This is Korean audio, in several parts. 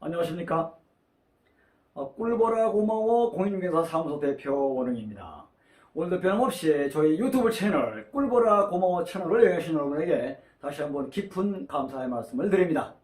안녕하십니까? 어, 꿀보라 고마워 공인중개사 사무소 대표 원흥입니다. 오늘도 변함없이 저희 유튜브 채널 꿀보라 고마워 채널을 여행하신 여러분에게 다시 한번 깊은 감사의 말씀을 드립니다.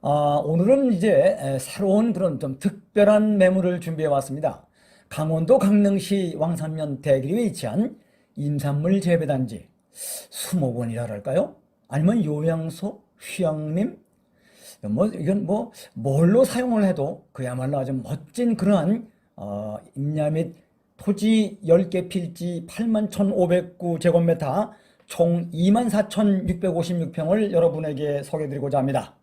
아, 오늘은 이제 에, 새로운 그런 좀 특별한 매물을 준비해 왔습니다. 강원도 강릉시 왕산면 대길에 위치한 임산물 재배단지 수목원이라 할까요? 아니면 요양소, 휴양림, 뭐 이건 뭐 뭘로 사용을 해도 그야말로 아주 멋진 그러한 어, 임야 및 토지 10개 필지 81,509 제곱미터 총 24,656평을 여러분에게 소개해드리고자 합니다.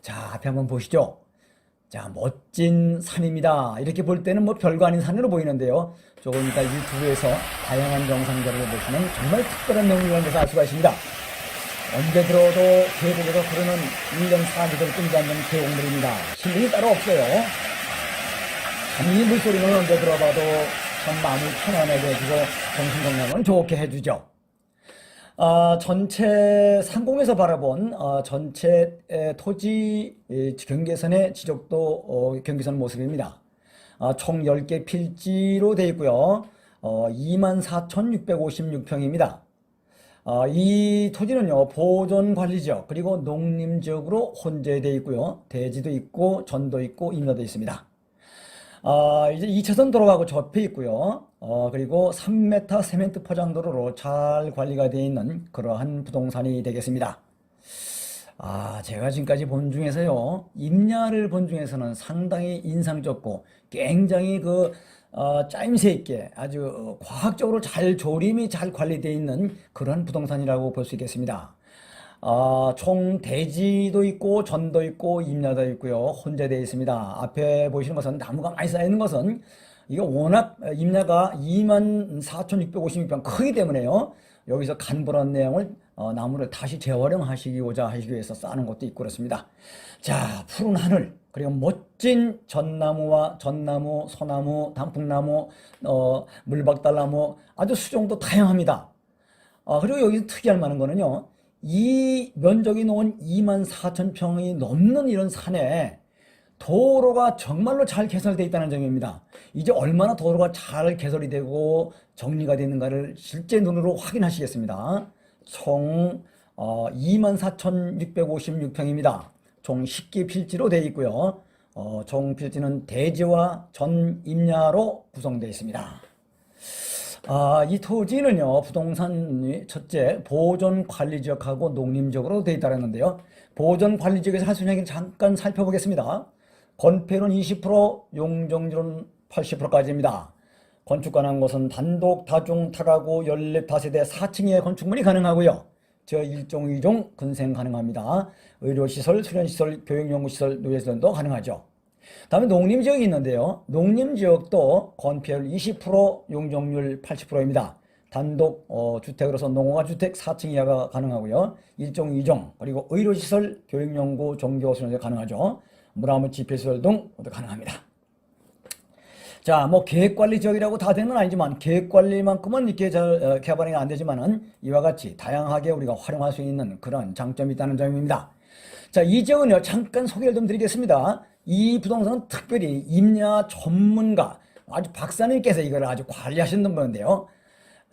자, 앞에 한번 보시죠. 자, 멋진 산입니다. 이렇게 볼 때는 뭐 별거 아닌 산으로 보이는데요. 조금 이따 유튜브에서 다양한 영상들을 보시면 정말 특별한 내용이라는 것을 알 수가 있습니다. 언제 들어도 계곡에서 흐르는 1년 4기를 끊지 않는 계곡물입니다. 힘이 따로 없어요. 이 물소리는 언제 들어봐도 참 마음을 편안하게 해주고 정신 건강을 좋게 해주죠. 아, 전체 상공에서 바라본 어, 전체 에, 토지 이, 경계선의 지적도 어, 경계선 모습입니다. 아, 총 10개 필지로 되어 있고요. 어, 24,656평입니다. 아, 이 토지는요, 보존 관리 지역, 그리고 농림 지역으로 혼재되어 있고요. 대지도 있고, 전도 있고, 임야도 있습니다. 아, 이제 2차선 도로하고 접해 있고요. 어, 그리고 3m 세멘트 포장도로로 잘 관리가 되어 있는 그러한 부동산이 되겠습니다. 아, 제가 지금까지 본 중에서요, 임야를 본 중에서는 상당히 인상적고 굉장히 그, 어, 짜임새 있게 아주 과학적으로 잘 조림이 잘 관리되어 있는 그런 부동산이라고 볼 수 있겠습니다. 아, 총 대지도 있고 전도 있고 임야도 있고요. 혼재되어 있습니다. 앞에 보시는 것은 나무가 많이 쌓여 있는 것은 이게 워낙 임야가 24,656평 크기 때문에요. 여기서 간보란 내용을 어, 나무를 다시 재활용하시고자 하시기 위해서 쌓는 것도 있고 그렇습니다. 자, 푸른 하늘 그리고 멋진 전나무와 전나무, 소나무, 단풍나무, 어, 물박달나무 아주 수종도 다양합니다. 아, 그리고 여기서 특이할 만한 거는요. 이 면적이 놓은 2만 4천 평이 넘는 이런 산에 도로가 정말로 잘 개설되어 있다는 점입니다. 이제 얼마나 도로가 잘 개설이 되고 정리가 되는가를 실제 눈으로 확인하시겠습니다. 총 어, 24,656평입니다. 총 10개 필지로 되어 있고요. 어, 총 필지는 대지와 전 임야로 구성되어 있습니다. 아, 이 토지는요, 부동산 첫째, 보존 관리 지역하고 농림 지역으로 되어 있다는데요. 보존 관리 지역에서 얘기를 잠깐 살펴보겠습니다. 건폐율은 20%, 용적률은 80%까지입니다. 건축 가능한 곳은 단독, 다중, 타가구, 연립, 다세대 4층의 건축물이 가능하고요. 저 1종, 2종 근생 가능합니다. 의료시설, 수련시설, 교육연구시설, 노예시설도 가능하죠. 다음에 농림지역이 있는데요. 농림지역도 건폐율 20%, 용적률 80%입니다. 단독 어, 주택으로서 농어가 주택 4층 이하가 가능하고요. 1종, 2종, 그리고 의료시설, 교육연구, 종교수련제 가능하죠. 물화물 집회시설 등 모두 가능합니다. 자, 뭐 계획관리 지역이라고 다 되는 건 아니지만 계획관리만큼은 이렇게 잘 어, 개발이 안 되지만은 이와 같이 다양하게 우리가 활용할 수 있는 그런 장점이 있다는 점입니다. 자, 이 지역은요, 잠깐 소개를 좀 드리겠습니다. 이 부동산은 특별히 임야 전문가, 아주 박사님께서 이걸 아주 관리하시는 분인데요.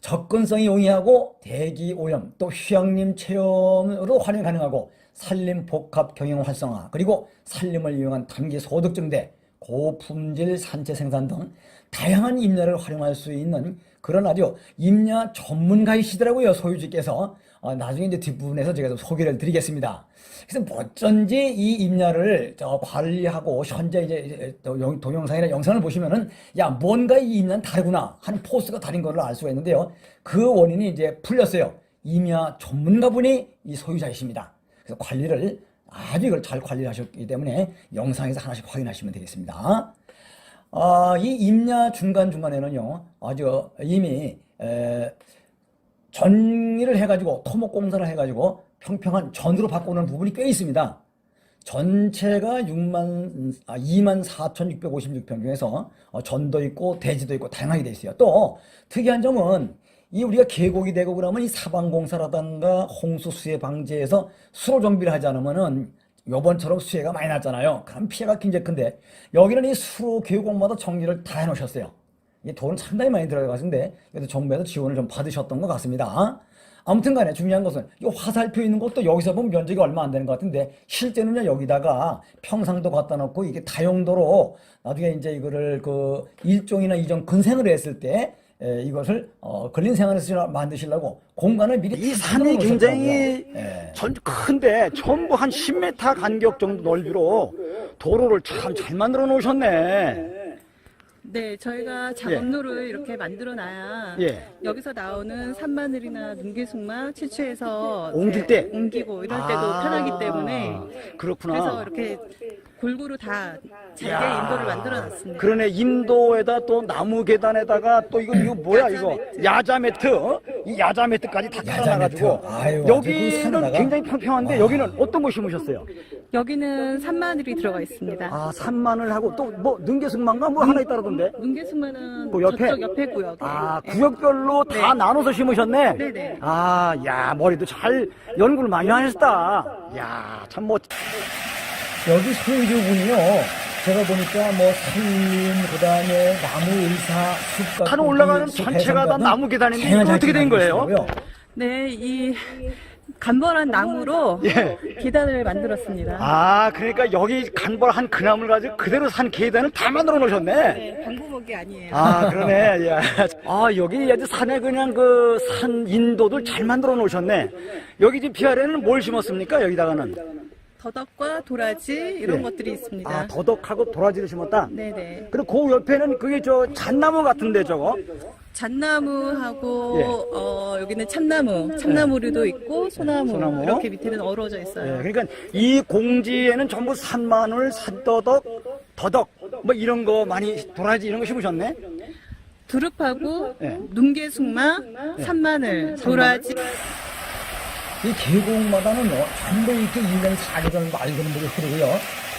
접근성이 용이하고 대기 오염, 또 휴양림 체험으로 활용 가능하고 산림 복합 경영 활성화, 그리고 산림을 이용한 단기 소득 증대, 고품질 산채 생산 등 다양한 임야를 활용할 수 있는 그런 아주 임야 전문가이시더라고요, 소유주께서. 어, 나중에 이제 뒷부분에서 제가 좀 소개를 드리겠습니다. 그래서 뭐 어쩐지 이 임야를 저 관리하고 현재 이제 동- 동영상이나 영상을 보시면은 야 뭔가 이 임야는 다르구나 하는 포스가 다른 거를 알 수가 있는데요. 그 원인이 이제 풀렸어요. 임야 전문가분이 이 소유자이십니다. 그래서 관리를 아주 이걸 잘 관리하셨기 때문에 영상에서 하나씩 확인하시면 되겠습니다. 아, 이 임야 중간중간에는요, 아주 이미 에, 전의를 해가지고 토목공사를 해가지고 평평한 전으로 바꾸는 부분이 꽤 있습니다. 전체가 6만, 아, 2만 4,656평 중에서 어, 전도 있고 대지도 있고 다양하게 돼 있어요. 또 특이한 점은 이 우리가 계곡이 되고 그러면 이 사방공사라든가 홍수 수해 방지에서 수로 정비를 하지 않으면은 요번처럼 수해가 많이 났잖아요. 그럼 피해가 굉장히 큰데 여기는 이 수로 계곡마다 정리를 다 해놓으셨어요. 이 돈은 상당히 많이 들어가는데 그래도 정부에서 지원을 좀 받으셨던 것 같습니다. 아무튼 간에 중요한 것은 이 화살표 있는 것도 여기서 보면 면적이 얼마 안 되는 것 같은데 실제는요 여기다가 평상도 갖다 놓고 이게 다용도로 나중에 이제 이거를 그 일종이나 이종 근생을 했을 때 에, 이것을 어, 근린 생활에서 만드시려고 공간을 미리 이다 산이 굉장히. 예. 전 큰데 전부 한 10m 간격 정도 넓이로 도로를 참 잘 만들어 놓으셨네. 네, 저희가 작업로를 이렇게 만들어 놔야 예. 여기서 나오는 산마늘이나 눈개숙마 채취해서 옮길 이제 때? 옮기고 이럴 때도 아, 편하기 때문에 그렇구나. 그래서 이렇게 골고루 다 잘게 야. 인도를 만들어 놨습니다. 그러네 인도에다 또 나무 계단에다가 또 이거 이거 뭐야 야자 이거 매트. 야자 매트 어? 이 야자 매트까지 다 깔아놔가지고 매트. 아유, 여기는 아주 그 산에다가- 굉장히 평평한데 여기는 어떤 거 심으셨어요? 여기는 산마늘이 들어가 있습니다. 아 산마늘하고 또 뭐 능계승만가 뭐 하나 있다던데 눈개숙마는 그 옆에? 저쪽 옆에 구역에 아 네. 구역별로 다 네. 나눠서 심으셨네. 네네. 아 야 머리도 잘 연구를 많이 하셨다. 야참 뭐. 여기 소유주분이요. 제가 보니까 뭐 산림, 그 다음에 나무 의사, 숲산 올라가는 전체가 다 나무 계단인데 이거 어떻게 된 거예요? 네, 이 간벌한 나무로 예. 계단을 만들었습니다. 아 그러니까 여기 간벌한 그 나무를 가지고 그대로 산 계단을 다 만들어 놓으셨네. 네, 방구먹이 아니에요. 아 그러네. 야. 아 여기 아주 산에 그냥 그 산 인도들 잘 만들어 놓으셨네. 여기 지금 비아래는 뭘 심었습니까? 여기다가는 더덕과 도라지 이런 예. 것들이 있습니다. 아 더덕하고 도라지를 심었다. 네네. 그리고 그 옆에는 그게 저 잣나무 같은데 저거. 잣나무하고 예. 어, 여기는 참나무, 참나무류도 있고 소나무, 소나무. 이렇게 밑에는 어우러져 예, 있어요. 그러니까 이 공지에는 전부 산마늘, 산더덕, 더덕 뭐 이런 거 많이 도라지 이런 거 심으셨네. 두릅하고 예. 눈개숙마, 산마늘, 도라지. 이 계곡마다는요, 전부 이렇게 1년 4개월 맑은 물이 흐르고요.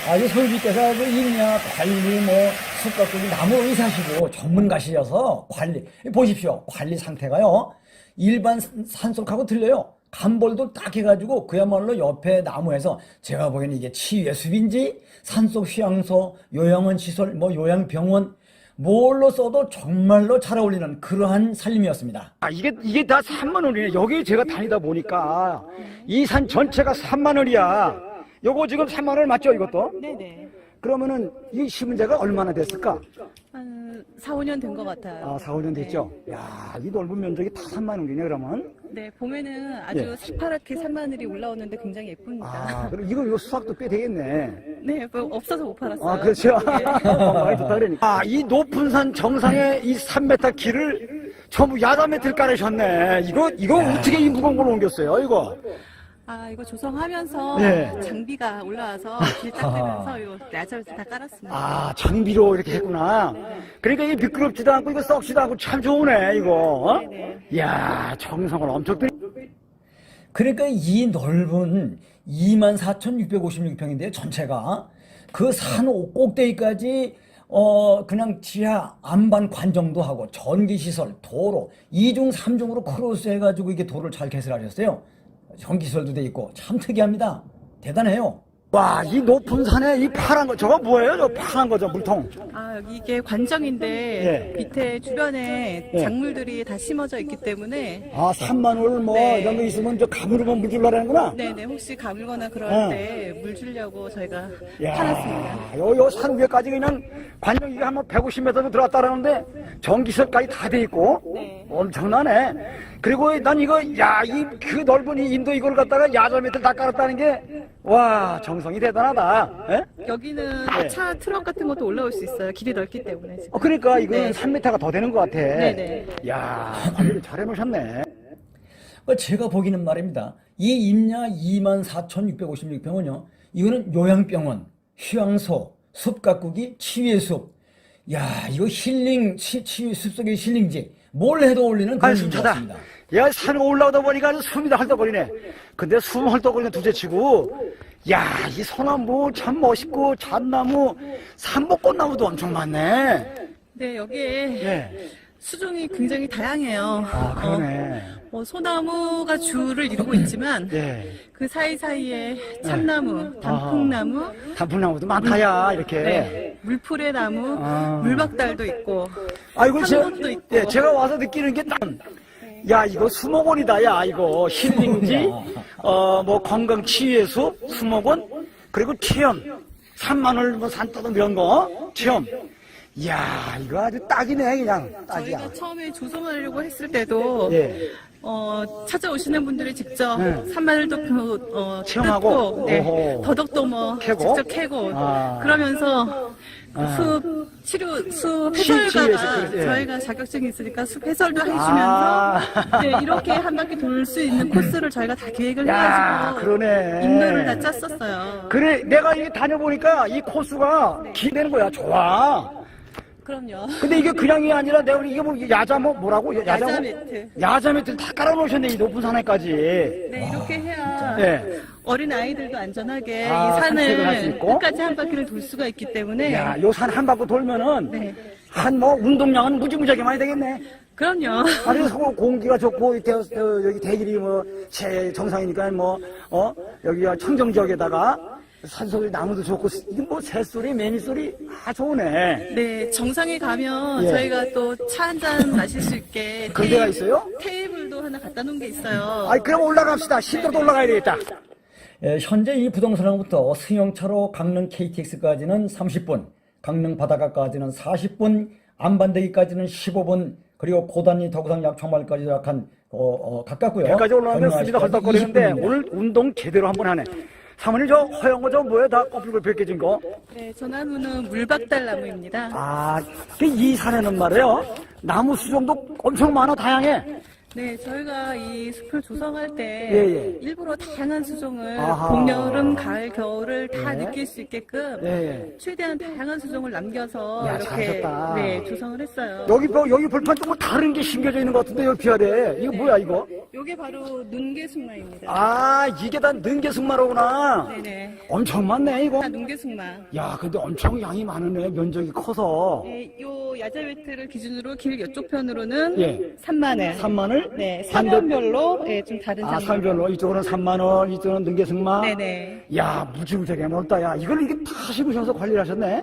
아, 이 소유주께서 그 임야, 관리, 뭐, 숲가꾸기, 나무 의사시고 전문가시여서 관리, 보십시오. 관리 상태가요, 일반 산- 산속하고 틀려요. 간벌도 딱 해가지고 그야말로 옆에 나무에서 제가 보기에는 이게 치유의 숲인지 산속 휴양소, 요양원 시설, 뭐 요양병원, 뭘로 써도 정말로 잘 어울리는 그러한 살림이었습니다. 아 이게 이게 다 산마늘이네. 여기 제가 다니다 보니까 이 산 전체가 산마늘이야. 요거 지금 산마늘 맞죠 이것도? 네네. 그러면은 이 지가 얼마나 됐을까? 한 4, 5년 된 것 같아요. 아 4, 5년 됐죠. 야, 이 넓은 면적이 다 산마늘이네 그러면. 네, 봄에는 아주 예. 새파랗게 산마늘이 올라오는데 굉장히 예쁩니다. 아, 그럼 이거 이거 수확도 꽤 되겠네. 네, 뭐 없어서 못 팔았어요. 아, 그렇죠. 예. 많이 좋다 그러니까. 아, 이 높은 산 정상에 이 3m 길을 전부 야자 매트를 깔으셨네. 이거, 이거 어떻게 이 무거운 걸 옮겼어요, 이거? 아, 이거 조성하면서 예. 장비가 올라와서 길딱 되면서 이거 야자에서 다 깔았습니다. 아, 장비로 이렇게 했구나. 그러니까 이게 미끄럽지도 않고, 이거 썩지도 않고 참 좋으네, 이거. 어? 네네. 이야, 정성을 엄청 들이 그러니까 이 넓은 24,656평인데요, 전체가. 그 산 꼭대기까지, 어, 그냥 지하 안반 관정도 하고, 전기시설, 도로, 이중삼중으로 크로스 해가지고 이게 도를 잘 개설하셨어요. 전기시설도 돼 있고, 참 특이합니다. 대단해요. 와, 이 높은 산에 이 파란 거, 저거 뭐예요? 저 파란 거, 저 물통. 아, 여기 이게 관정인데 예. 밑에 주변에 예. 작물들이 다 심어져 있기 때문에 아, 산마늘 뭐, 네. 이런 거 있으면 저 가물으면 물 줄라라는구나. 네네 혹시 가물거나 그럴 어. 때물 주려고 저희가 야, 팔았습니다. 요, 요 산 위에까지 그냥 관정이가 한 150m 들어왔다라는데 전기설까지 다 돼 있고 네. 엄청나네. 그리고 난 이거 야 이 그 넓은 이 인도 이걸 갖다가 야자매들 다 깔았다는 게 와 정성이 대단하다. 예? 여기는 네. 차 트럭 같은 것도 올라올 수 있어요. 길이 넓기 때문에 지금. 어, 그러니까 이거는 네. 3m가 더 되는 것 같아. 네네. 야 관리를 잘 해놓으셨네. 어, 제가 보기는 말입니다. 이 임야 24,656평은요, 이거는 요양병원, 휴양소, 숲 가꾸기, 치유의 숲. 야, 이거 힐링, 치, 치유 숲속의 힐링지. 뭘 해도 어울리는 그런 숨차다. 일이었습니다. 야 산에 올라오다 보니까 숨이 다 헐떡거리네. 근데 숨 헐떡거리는 두째 치고 야 이 소나무 참 멋있고 잣나무 삼복꽃나무도 엄청 많네. 네 여기에 예. 수종이 굉장히 다양해요. 아, 어, 그러네. 뭐 소나무가 주를 이루고 있지만 예. 그 사이사이에 참나무, 단풍나무, 단풍나무도 많다야, 이렇게. 네, 물풀의 나무, 아. 물박달도 있고 아이고, 제, 있고. 예, 제가 와서 느끼는 게 딱, 야, 이거 수목원이다, 야, 이거. 힐링지, 어, 뭐, 건강 치유의 숲, 수목원, 그리고 체험. 산마늘, 뭐, 산떠듬 이런 거, 체험. 이야, 이거 아주 딱이네, 그냥. 딱이야. 저희가 처음에 조성하려고 했을 때도 예. 어, 찾아오시는 분들이 직접 네. 산마늘도 펴- 어, 체험하고? 뜯고, 네. 더덕도 뭐 캐고? 직접 캐고 아. 그러면서 그 아. 숲 치료 숲 치- 치유해서 해설가가 그래, 예. 저희가 자격증이 있으니까 숲 해설도 해주면서 아. 네, 이렇게 한 바퀴 돌 수 있는 코스를 저희가 다 계획을 야, 해가지고 그러네. 인도를 다 짰었어요. 그래, 내가 이게 다녀보니까 이 코스가 기대는 거야. 좋아. 그럼요. 근데 이게 그냥이 아니라 내가 이게 뭐 야자 뭐 뭐라고? 야자, 야자 뭐? 매트. 야자 매트를 다 깔아놓으셨네. 이 높은 산에까지. 네, 이렇게 해야 예. 어린 아이들도 안전하게 아, 이 산책을 할수 산을 있고? 끝까지 한 바퀴를 돌 수가 있기 때문에 야, 요 산 한 바퀴 돌면은 네. 한 뭐 운동량은 무지무지하게 많이 되겠네. 그럼요. 아니 서 공기가 좋고 이렇게 어, 여기 대길이 뭐제 정상이니까 뭐 어 여기가 청정 지역에다가 산소리 나무도 좋고 이게 뭐 새소리 매미소리 아 좋네. 네, 정상에 가면 예. 저희가 또 차 한 잔 마실 수 있게 그런 데가 있어요? 테이블도 하나 갖다 놓은 게 있어요. 아이 그럼 올라갑시다. 신도도 올라가야 되겠다. 예, 현재 이 부동산으로부터 승용차로 강릉 KTX까지는 30분, 강릉 바닷가까지는 40분, 안반대기까지는 15분, 그리고 고단위 덕우상 약초말까지 약 한, 어, 어, 가깝고요. 여기까지 올라가면 습니다 헐떡거리는데 20분 입니다. 오늘 운동 제대로 한번 하네. 사모님 저 허연 거저 뭐야 다 껍질을 벗겨진 거? 네, 저 나무는 물박달 나무입니다. 아, 그이 산에는 말이에요. 나무 수종도 엄청 많아 다양해. 네, 저희가 이 숲을 조성할 때 예, 예. 일부러 다양한 수종을 아하. 봄, 여름, 가을, 겨울을 다 예. 느낄 수 있게끔 예, 예. 최대한 다양한 수종을 남겨서 야, 이렇게 잘하셨다. 네, 조성을 했어요. 여기 뭐 여기 벌판 조금 다른 게 심겨져 있는 것 같은데 여기 비아래. 이거 뭐야 이거? 요게 바로 눈개숙마입니다. 아 이게 다 능계승마로구나. 네네. 엄청 많네 이거. 다 눈개숙마. 야 근데 엄청 양이 많으네 면적이 커서. 네, 요 야자베트를 기준으로 길 이쪽 편으로는 예. 3만 원. 3만 원? 네, 반대- 사면별로 예, 좀 다른 아 장르. 산별로 이쪽은 3만 원, 이쪽은 능계승마. 네네. 야 무지무지하게 넓다. 야 이걸 이게 다 심으셔서 관리를 하셨네.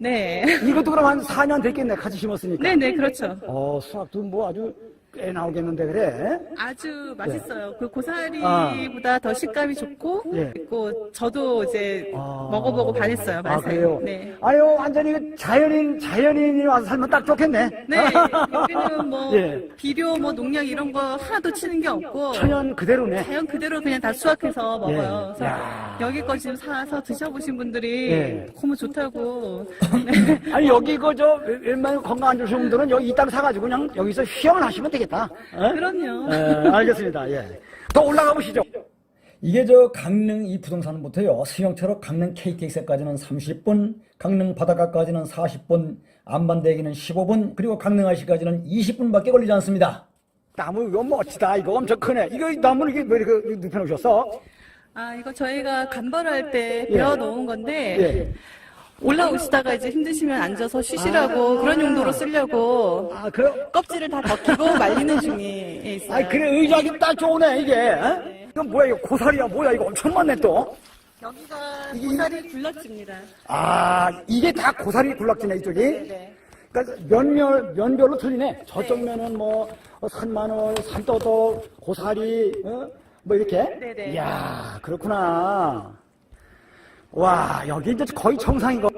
네. 이것도 그럼 한 4년 됐겠네 같이 심었으니까. 네네, 그렇죠. 어 수학도 뭐 아주 꽤 나오겠는데 그래. 아주 맛있어요. 그 고사리보다 더 식감이 좋고, 예. 있고 저도 이제 아. 먹어보고 반했어요. 맛을. 아 그래요? 네. 아유 완전히 그 자연인 자연인이 와서 살면 딱 좋겠네. 네, 여기는 뭐 예. 비료, 뭐 농약 이런 거 하나도 치는 게 없고 천연 그대로네. 자연 그대로 그냥 다 수확해서 먹어요. 예. 그래서 야. 여기 거 지금 사서 드셔보신 분들이 예. 너무 좋다고. 네. 아니 여기 그저 웬만한 건강 안 좋으신 분들은 여기 이 땅 사가지고 그냥 여기서 휴양을 하시면 되겠다. 어? 그럼요. 예, 알겠습니다. 예. 더 올라가 보시죠. 이게 저 강릉 이 부동산부터요 승용차로 강릉 KTX까지는 30분, 강릉 바닷가까지는 40분, 안반대기는 15분, 그리고 강릉아시까지는 20분밖에 걸리지 않습니다. 나무 이거 멋지다. 이거 엄청 크네. 이거 나무는 이게 왜 이렇게 눕혀 놓으셨어? 아, 이거 저희가 간벌할 때 예. 베어 놓은 건데, 예. 올라오시다가 이제 힘드시면 앉아서 쉬시라고 그런 용도로 쓰려고 아 그래? 껍질을 다 벗기고 말리는 중에 있어요. 아 그래 의자기 딱 좋네 이게. 어? 이거 뭐야 이거 고사리야 뭐야 이거 엄청 많네 또. 여기가 고사리 굴락지입니다. 아 이게 다 고사리 군락지네 이쪽이. 네. 그러니까 면별 면별로 틀리네. 저쪽 면은 뭐 어, 산마늘, 산떠덕, 고사리, 어? 뭐 이렇게. 네네. 이야 그렇구나. 와 여기 이제 거의 정상인 거.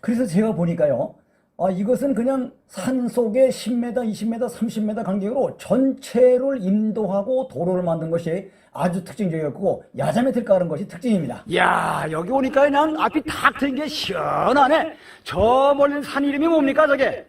그래서 제가 보니까요, 아, 이것은 그냥 산 속에 10m, 20m, 30m 간격으로 전체를 인도하고 도로를 만든 것이 아주 특징적이었고, 야자매트를 깔은 것이 특징입니다. 이야 여기 오니까 그냥 앞이 탁 트인 게 시원하네. 저 멀리 산 이름이 뭡니까 저게?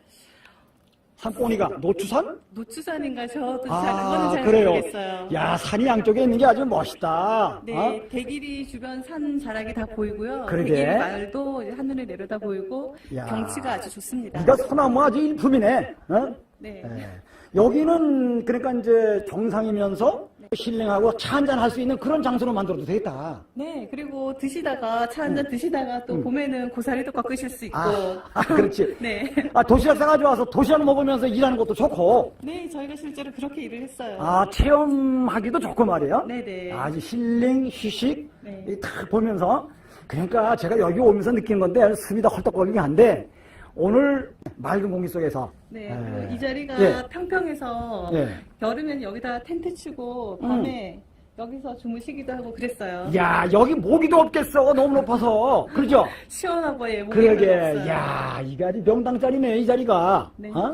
산꼬니가 노추산? 노추산인가 저도 잘, 아 그거는 잘 그래요. 모르겠어요. 야 산이 양쪽에 있는 게 아주 멋있다. 네, 어? 대길이 주변 산 자락이 다 보이고요. 그러게. 대길 마을도 이제 하늘에 내려다 보이고 야. 경치가 아주 좋습니다. 네가 소나무 아주 일품이네. 어? 네. 예. 여기는 그러니까 이제 정상이면서 힐링하고 차 한잔 할 수 있는 그런 장소로 만들어도 되겠다. 네, 그리고 드시다가 차 한잔 드시다가 또 봄에는 고사리도 꺾으실 수 있고. 아, 아, 그렇지. 네. 아, 도시락 싸가지고 와서 도시락 먹으면서 일하는 것도 좋고, 네, 저희가 실제로 그렇게 일을 했어요. 아, 체험하기도 좋고 말이에요. 네네. 아주 힐링, 휴식, 네. 이탁 보면서. 그러니까 제가 여기 오면서 느낀 건데, 숨이 다 헐떡거리긴 한데, 오늘 맑은 공기 속에서. 네, 예. 그리고 이 자리가 예. 평평해서 예. 여름엔 여기다 텐트 치고 밤에 여기서 주무시기도 하고 그랬어요. 야, 여기 모기도 없겠어. 너무 높아서. 그러죠? 시원하고 예, 모기가 그러게, 없어요. 야, 이 자리 명당짜리네, 이 자리가. 네. 어?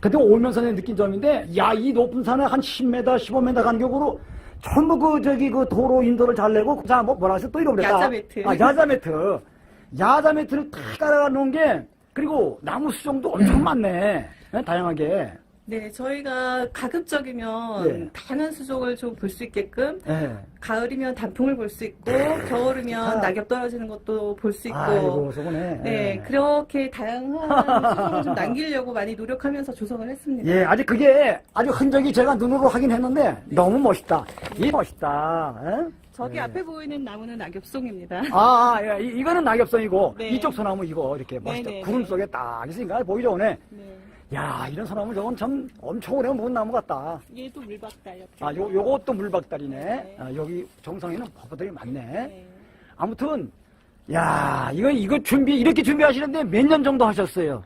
근데 오면서 내 느낀 점인데, 야, 이 높은 산에 한 10m, 15m 간격으로 전부 그, 저기, 그 도로 인도를 잘 내고, 자, 뭐, 뭐라 해서 또 이러고 그랬다. 야자 매트. 아, 야자 매트. 야자 매트를 다 깔아가 놓은 게, 그리고 나무 수종도 엄청 많네. 예, 다양하게. 네, 저희가 가급적이면 예. 다양한 수족을 좀 볼 수 있게끔 예. 가을이면 단풍을 볼 수 있고 겨울이면 낙엽 떨어지는 것도 볼 수 있고 아이고, 저거네. 네, 예. 그렇게 다양한 수족을 좀 남기려고 많이 노력하면서 조성을 했습니다. 예, 아직 그게 아주 흔적이 제가 눈으로 하긴 했는데 너무 멋있다. 이 멋있다. 예? 저기 앞에 보이는 나무는 낙엽송입니다. 아, 아, 예, 이- 이거는 낙엽선이고 네. 이쪽 소나무 이거 이렇게 멋있다. 네, 네, 구름 네. 속에 딱 있으니까 보이죠, 오네. 네. 야, 이런 소나무 저건 참 엄청 오래 묵은 나무 같다. 얘도 물박다 옆에. 아, 요 요것도 물박다리네. 네. 아, 여기 정상에는 버퍼들이 많네. 네. 아무튼 야, 이거 이거 준비 이렇게 준비하시는데 몇 년 정도 하셨어요?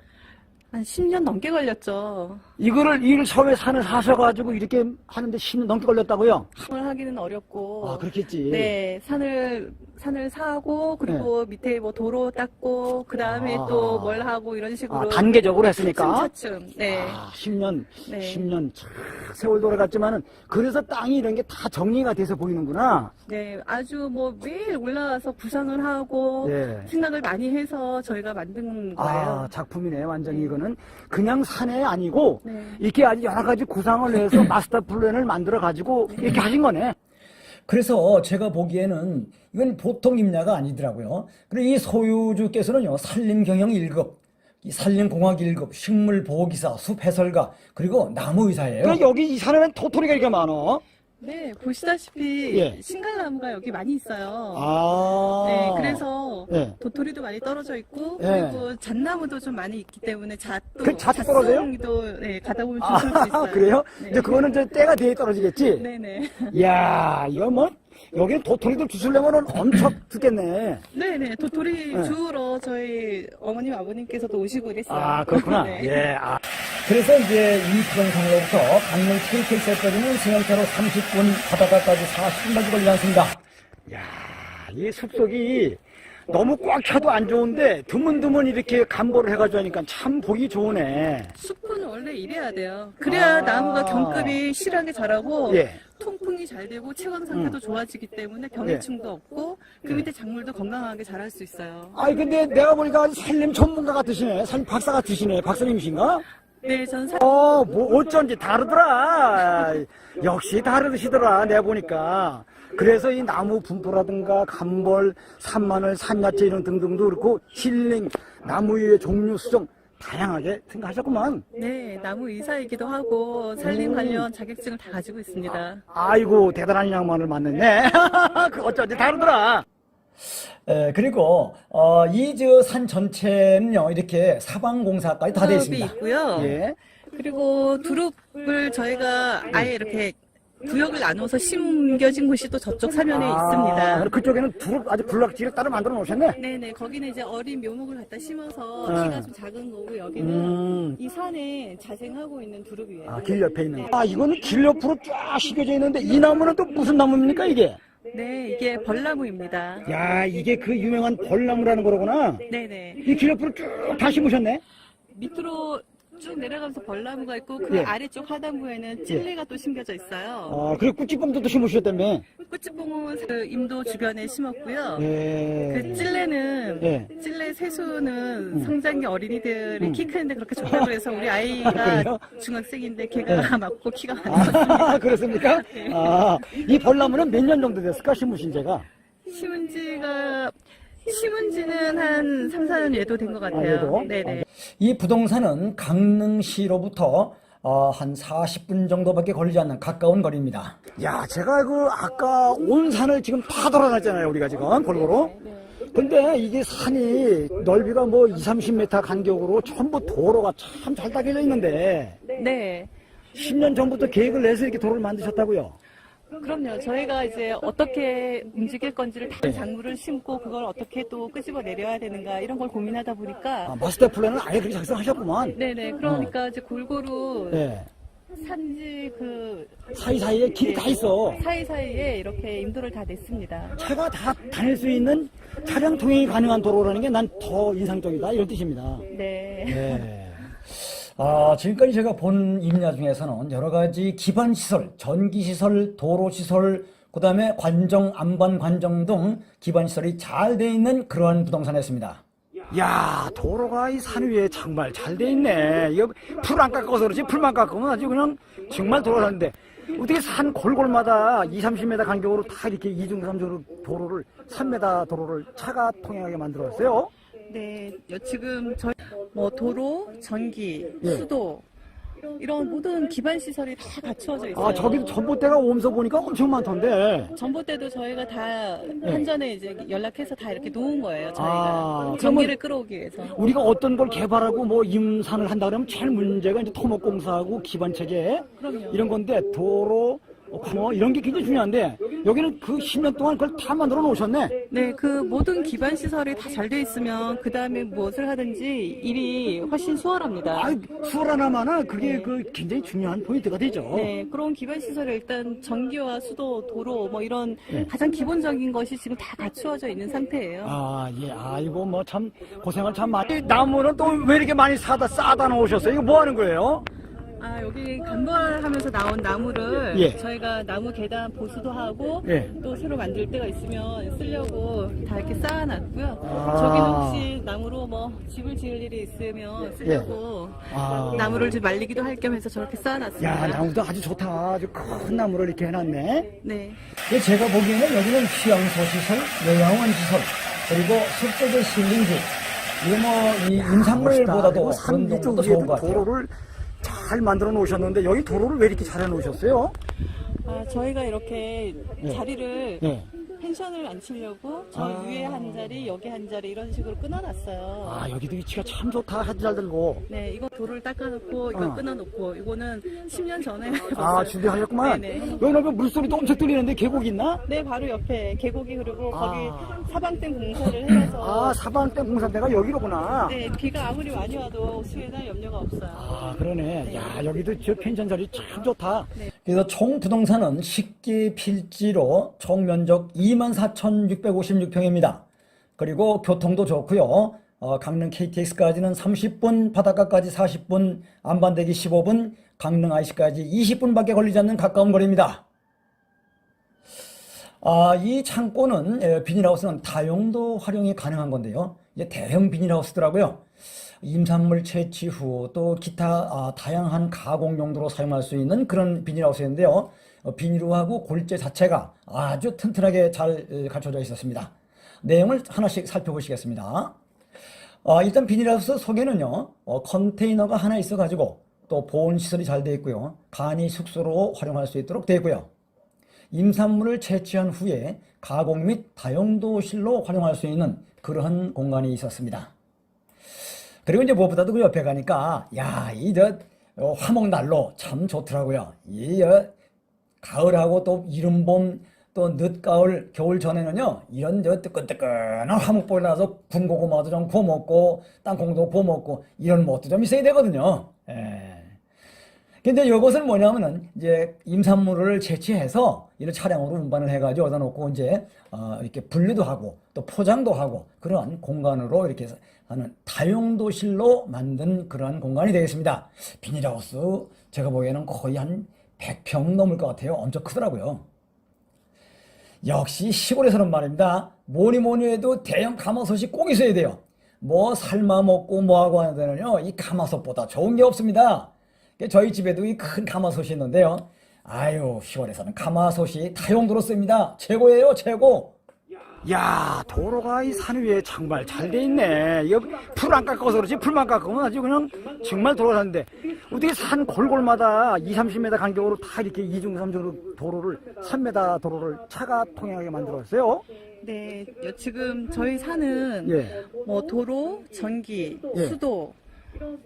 한 10년 넘게 걸렸죠. 이거를 이 섬에 산을 사셔가지고 이렇게 하는데 10년 넘게 걸렸다고요? 함을 하기는 어렵고. 아, 그렇겠지. 네, 산을 산을 사고 그리고 밑에 뭐 도로 닦고 그 다음에 네. 아. 또 뭘 하고 이런 식으로 아, 단계적으로 했으니까. 차츰. 네. 아, 10년, 네. 10년, 참 세월 돌아갔지만은, 그래서 땅이 이런 게 다 정리가 돼서 보이는구나. 네, 아주 뭐 매일 올라와서 구상을 하고 예. 생각을 많이 해서 저희가 만든 거예요. 아, 작품이네, 완전히 이거는. 그냥 산에 아니고, 네. 이렇게 아주 여러 가지 구상을 해서 마스터 플랜을 만들어 가지고, 이렇게 하신 거네. 그래서 제가 보기에는 이건 보통 임야가 아니더라고요. 그리고 이 소유주께서는요, 산림경영 1급, 이 산림공학 1급, 식물보호기사, 숲해설가, 그리고 나무의사예요. 그래, 여기 이 산에는 도토리가 이렇게 많어. 네, 보시다시피 예. 신갈나무가 여기 많이 있어요. 아. 네, 그래서 예. 도토리도 많이 떨어져 있고 예. 그리고 잣나무도 좀 많이 있기 때문에 잣도 그 잣도 떨어져요? 잣송이도 네, 가다 보면 주실 수 있어요. 아, 그래요? 네. 이제 그거는 이제 때가 돼야 떨어지겠지? 네네. 이야, 이거 뭐, 여기 도토리들 주술려면은 엄청 듣겠네. 네네. 도토리 네. 주우러 저희 어머님 아버님께서도 오시고 그랬어요. 아, 그렇구나. 네. 예, 아. 그래서 이제 이 부동산으로부터 강릉 KTX까지는 승용차로 30분, 바닷가까지 40분까지 걸리지 않습니다. 야, 이 숲속이 너무 꽉 차도 안 좋은데 드문드문 이렇게 간보를 해가지고 하니까 참 보기 좋으네. 숲은 원래 이래야 돼요. 그래야 아. 나무가 경급이 실하게 자라고 예. 통풍이 잘 되고 체온 상태도 좋아지기 때문에 병해충도 없고 그 밑에 작물도 건강하게 자랄 수 있어요. 아니, 근데 내가 보니까 산림 전문가 같으시네. 산림 박사 같으시네. 박사님이신가? 네, 전 사... 어, 뭐 어쩐지 다르더라. 역시 다르시더라. 내가 보니까. 그래서 이 나무 분포라든가 감벌, 산마늘, 산야채 이런 등등도 그렇고 힐링, 나무의 종류 수종 다양하게 생각하셨구만. 네, 나무 의사이기도 하고 산림 관련 자격증을 다 가지고 있습니다. 아이고 대단한 양반을 만났네. 그 어쩐지 다르더라. 에, 그리고 어, 이저산 전체는요, 이렇게 사방공사까지 다 되어 사업이 있습니다. 있고요. 예. 그리고 두릅을 저희가 아예 이렇게 구역을 나눠서 심겨진 곳이 또 저쪽 사면에 아, 있습니다. 그쪽에는 두릅 아주 군락지를 따로 만들어 놓으셨네. 네네, 거기는 이제 어린 묘목을 갖다 심어서 네. 키가 좀 작은 거고 여기는 음. 이 산에 자생하고 있는 두릅이에요. 아, 길 옆에 있는. 아, 이거는 길 옆으로 쫙 심겨져 있는데 이 나무는 또 무슨 나무입니까, 이게? 네, 이게 벌나무입니다. 야, 이게 그 유명한 벌나무라는 거로구나. 네네. 이 길 옆으로 쭉 다 심으셨네. 밑으로 쭉 내려가면서 벌나무가 있고 그 예. 아래쪽 하단부에는 찔레가 또 심겨져 있어요. 어, 그리고 꾸찌뽕도 또 심으셨다며. 꽃집봉은 그 임도 주변에 심었고요. 예. 그 찔레는 예. 찔레 세수는 성장기 어린이들이 키 크는데 그렇게 좋다고 해서 우리 아이가 그래요? 중학생인데 걔가 맞고 키가 많았어요. 아, 그렇습니까? 아, 이 벌나무는 몇 년 정도 됐을까, 심으신 제가? 심은 지가 심은 지는 한 3, 4년 얘도 된것 아, 같아요. 얘도? 네네. 이 부동산은 강릉시로부터 어, 한 40분 정도밖에 걸리지 않는 가까운 거리입니다. 야, 제가 그 아까 온 산을 지금 다 돌아다녔잖아요, 우리가 지금 골고루. 근데 이게 산이 넓이가 뭐 2, 30m 간격으로 전부 도로가 참 잘 따개져 있는데 네. 10년 전부터 계획을 내서 이렇게 도로를 만드셨다고요? 그럼요. 저희가 이제 어떻게 움직일 건지를 다 작물을 심고 그걸 어떻게 또 끄집어 내려야 되는가 이런 걸 고민하다 보니까 아, 마스터 플랜을 아예 그렇게 작성하셨구만. 네네. 그러니까 이제 골고루 네. 산지 그 사이사이에 길이 다 있어. 사이사이에 이렇게 인도를 다 냈습니다. 차가 다 다닐 수 있는 차량 통행이 가능한 도로라는 게 난 더 인상적이다 이런 뜻입니다. 네. 네. 아, 지금까지 제가 본 임야 중에서는 여러 가지 기반 시설, 전기 시설, 도로 시설, 그다음에 관정, 안반 관정 등 기반 시설이 잘 돼 있는 그러한 부동산이었습니다. 야 도로가 이 산 위에 정말 잘 돼 있네. 이거 풀 안 깎아서 그렇지 풀만 깎으면 아주 그냥 정말 돌아다는데 어떻게 산 골골마다 2, 30m 간격으로 다 이렇게 이중 삼중으로 도로를 3m 도로를 차가 통행하게 만들었어요. 네. 여- 지금 저희 뭐 도로, 전기, 예. 수도 이런 모든 기반 시설이 다 갖추어져 있어요. 아 저기도 전봇대가 오면서 보니까 엄청 많던데. 전봇대도 저희가 다 네. 한전에 이제 연락해서 다 이렇게 놓은 거예요. 저희가 아, 전기를 끌어오기 위해서. 우리가 어떤 걸 개발하고 뭐 임산을 한다 그러면 제일 문제가 이제 토목공사하고 기반 체계 그럼요. 이런 건데 도로, 뭐 이런 게 굉장히 중요한데 여기는 그 10년 동안 그걸 다 만들어 놓으셨네. 네, 그 모든 기반 시설이 다 잘 돼 있으면 그 다음에 무엇을 하든지 일이 훨씬 수월합니다. 아, 수월 하나마나 그게 그 굉장히 중요한 포인트가 되죠. 네, 그런 기반 시설에 일단 전기와 수도, 도로 뭐 이런 네. 가장 기본적인 것이 지금 다 갖추어져 있는 상태예요. 아, 예, 아이고, 뭐 참, 고생을 참 많이. 나무는 또 왜 이렇게 많이 사다, 싸다 놓으셨어요? 이거 뭐 하는 거예요? 아, 여기 간벌하면서 나온 나무를 예. 저희가 나무 계단 보수도 하고 예. 또 새로 만들 때가 있으면 쓰려고 다 이렇게 쌓아놨고요. 아. 저기는 혹시 나무로 뭐 집을 지을 일이 있으면 쓰려고 아. 나무를 좀 말리기도 할 겸 해서 저렇게 쌓아놨습니다. 야, 나무도 아주 좋다. 아주 큰 나무를 이렇게 해놨네. 네. 예, 제가 보기에는 여기는 휴양소 시설, 요양원 시설, 그리고 습소재 실링지, 이거 뭐, 이 임산물보다도 아, 산 그런 정도 좋은 것 같아요. 도로를 잘 만들어 놓으셨는데, 여기 도로를 왜 이렇게 잘 해놓으셨어요? 아, 저희가 이렇게 예. 자리를 네. 펜션을 안 치려고 저 아. 위에 한 자리, 여기 한 자리 이런 식으로 끊어놨어요. 아, 여기도 위치가 참 좋다. 해도 잘 들고. 네, 이거 돌을 닦아놓고 이거 어. 끊어놓고 이거는 10년 전에 아, 해봤어요. 준비하셨구만. 네네. 여기는 그 물소리도 엄청 들리는데, 계곡 있나? 네, 바로 옆에 계곡이 그리고 아. 거기 사방댐 공사를 해서 아, 사방댐 공사대가 여기로구나. 네, 비가 아무리 많이 와도 수해날 염려가 없어요. 아, 그러네. 야, 여기도 저 펜션 자리 참 좋다. 그래서 총 부동산은 10개 필지로 총 면적 24,656평입니다. 그리고 교통도 좋고요. 어, 강릉 KTX까지는 30분, 바닷가까지 40분, 안반대기 15분, 강릉 IC까지 20분밖에 걸리지 않는 가까운 거리입니다. 아, 이 창고는 에, 비닐하우스는 다용도 활용이 가능한 건데요. 이제 대형 비닐하우스더라고요. 임산물 채취 후 또 기타 아, 다양한 가공 용도로 사용할 수 있는 그런 비닐하우스인데요. 어, 비닐하고 골재 자체가 아주 튼튼하게 잘 에, 갖춰져 있었습니다. 내용을 하나씩 살펴보시겠습니다. 아, 일단 비닐하우스 속에는요, 어, 컨테이너가 하나 있어가지고 또 보온 시설이 잘 되어 있고요. 간이 숙소로 활용할 수 있도록 되어 있고요. 임산물을 채취한 후에 가공 및 다용도실로 활용할 수 있는 그러한 공간이 있었습니다. 그리고 이제 무엇보다도 그 옆에 가니까 야, 이저 화목 난로 참 좋더라고요. 이 어, 가을하고 또 이른봄 또 늦가을 겨울 전에는요 이런 저 뜨끈뜨끈한 화목불 나서 군고구마도 좀 구워 먹고 땅콩도 구워 먹고 이런 멋도 좀 있어야 되거든요. 예. 근데 이것은 뭐냐면은 이제 임산물을 채취해서 이런 차량으로 운반을 해가지고 얻어 놓고 이제 어 이렇게 분리도 하고 또 포장도 하고 그러한 공간으로 이렇게 하는 다용도실로 만든 그러한 공간이 되겠습니다. 비닐하우스 제가 보기에는 거의 한 100평 넘을 것 같아요. 엄청 크더라고요. 역시 시골에서는 말입니다. 뭐니 뭐니 해도 대형 가마솥이 꼭 있어야 돼요. 뭐 삶아 먹고 뭐하고 하는 데는요, 이 가마솥보다 좋은 게 없습니다. 저희 집에도 이 큰 가마솥이 있는데요. 아유, 시골에서는 가마솥이 다용도로 씁니다. 최고예요, 최고. 야 도로가 이 산 위에 정말 잘 돼 있네. 이거 풀안 깎아서 그렇지 풀만 깎으면 아주 그냥 정말 도로가 샀는데 어떻게 산 골골마다 2, 30m 간격으로 다 이렇게 이중 삼중으로 도로를 3m 도로를 차가 통행하게 만들었어요. 네, 여- 지금 저희 산은 예. 뭐 도로, 전기, 예. 수도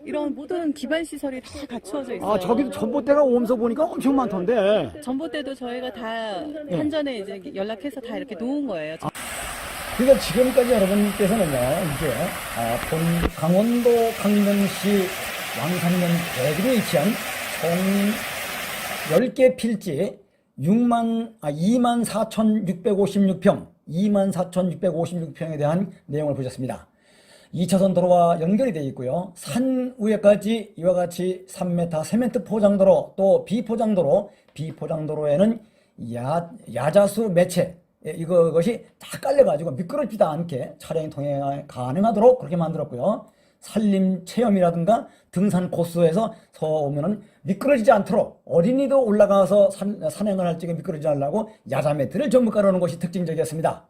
이런 모든 기반 시설이 다 갖추어져 있어요. 아 저기도 전봇대가 오면서 보니까 엄청 많던데. 전봇대도 저희가 다 예. 한전에 이제 연락해서 다 이렇게 놓은 거예요. 그러니까 지금까지 여러분께서는요, 이제, 아, 본 강원도 강릉시 왕산면 대구에 위치한 총 10개 필지 6만, 아, 2만 4,656평, 2만 4,656평에 대한 내용을 보셨습니다. 2차선 도로와 연결이 되어 있고요. 산 위에까지 이와 같이 3m, 세멘트 포장도로 또 비포장도로, 비포장도로에는 야, 야자수 매체 예, 이것이 다 깔려가지고 미끄러지도 않게 차량이 통행 가능하도록 그렇게 만들었고요. 산림 체험이라든가 등산 코스에서 서 오면은 미끄러지지 않도록 어린이도 올라가서 산, 산행을 할 적에 미끄러지지 않으려고 야자 매트를 전부 깔아놓은 것이 특징적이었습니다.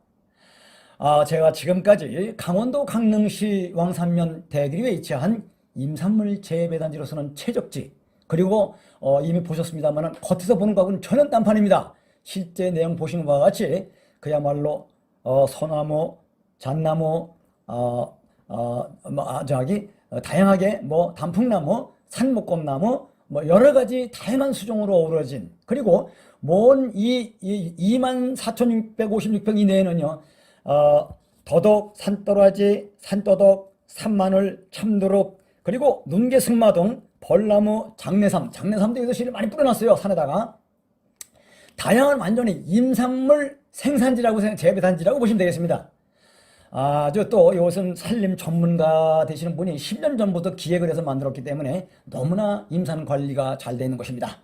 아, 제가 지금까지 강원도 강릉시 왕산면 대길에 위치한 임산물 재배단지로서는 최적지 그리고 어, 이미 보셨습니다만 겉에서 보는 것하고는 전혀 딴판입니다. 실제 내용 보시는 바와 같이 그야말로 어, 소나무, 잣나무, 어, 어, 뭐, 아, 저기 어, 다양하게 뭐 단풍나무, 산목검나무 뭐 여러 가지 다양한 수종으로 어우러진 그리고 먼이 이 2만 4,656평 이내에는요. 어, 더덕, 산도라지, 산도덕, 산마늘, 참도록 그리고 눈개승마동, 벌나무, 장내삼, 장내삼도 이것이 많이 뿌려놨어요 산에다가 다양한 완전히 임산물 생산지라고 생각, 재배단지라고 보시면 되겠습니다. 아주 또 이것은 산림 전문가 되시는 분이 10년 전부터 기획을 해서 만들었기 때문에 너무나 임산 관리가 잘 되는 것입니다.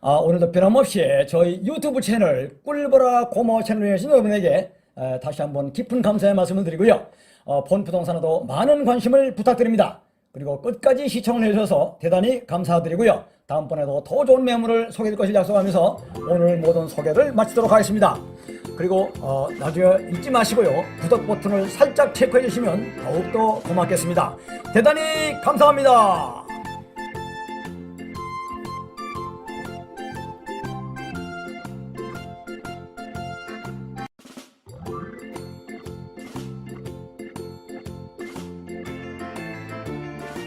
아, 오늘도 변함없이 저희 유튜브 채널 꿀보라 고마워 채널에 계신 여러분에게 에, 다시 한번 깊은 감사의 말씀을 드리고요. 어, 본 부동산에도 많은 관심을 부탁드립니다. 그리고 끝까지 시청을 해주셔서 대단히 감사드리고요. 다음번에도 더 좋은 매물을 소개할 것을 약속하면서 오늘 모든 소개를 마치도록 하겠습니다. 그리고 어, 나중에 잊지 마시고요. 구독 버튼을 살짝 체크해 주시면 더욱더 고맙겠습니다. 대단히 감사합니다.